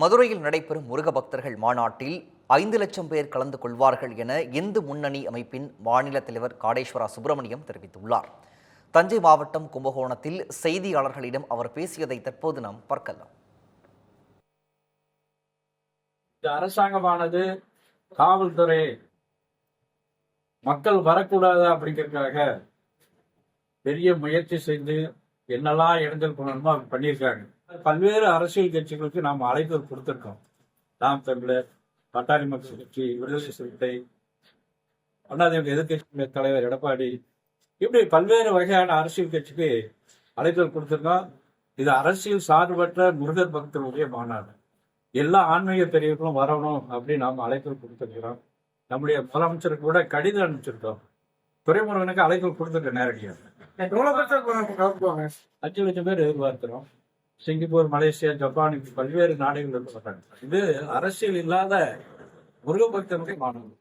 மதுரையில் நடைபெறும் முருக பக்தர்கள் மாநாட்டில் ஐந்து லட்சம் பேர் கலந்து கொள்வார்கள் என இந்து முன்னணி அமைப்பின் மாநில தலைவர் காடேஸ்வரா சுப்பிரமணியம் தெரிவித்துள்ளார். தஞ்சை மாவட்டம் கும்பகோணத்தில் செய்தியாளர்களிடம் அவர் பேசியதை தற்போது நாம் பார்க்கலாம். இந்த அரசாங்கமானது காவல்துறை மக்கள் வரக்கூடாது அப்படிங்கிறதுக்காக பெரிய முயற்சி செய்து என்னெல்லாம் இடைஞ்சல் பண்ணணுமோ பண்ணியிருக்காங்க. பல்வேறு அரசியல் கட்சிகளுக்கு நாம் அழைப்பு கொடுத்திருக்கோம். நாம் தமிழர் பட்டாளி மக்கள் கட்சி விடுதலை சிறுத்தை அண்ணாதிமுக எதிர்கட்சி தலைவர் எடப்பாடி இப்படி பல்வேறு வகையான அரசியல் கட்சிக்கு அழைப்பு கொடுத்திருக்கோம். இது அரசியல் சார்பற்ற முருகர் பக்தர்களுடைய மாநாடு. எல்லா ஆன்மீக பெரியவர்களும் வரணும் அப்படின்னு நாம் அழைப்பு கொடுத்துருக்கிறோம். நம்முடைய முதலமைச்சருக்கு கூட கடிதம் அனுப்பிச்சிருக்கோம். துறைமுருகனுக்கு அழைப்பு கொடுத்துருக்க நேரடியாக. அஞ்சு லட்சம் பேர் எதிர்பார்க்கிறோம்? சிங்கப்பூர் மலேசியா ஜப்பான் இப்படி பல்வேறு நாடுகள் இருந்து வர்றாங்க இது அரசியல் இல்லாத முருக மாணவர்கள்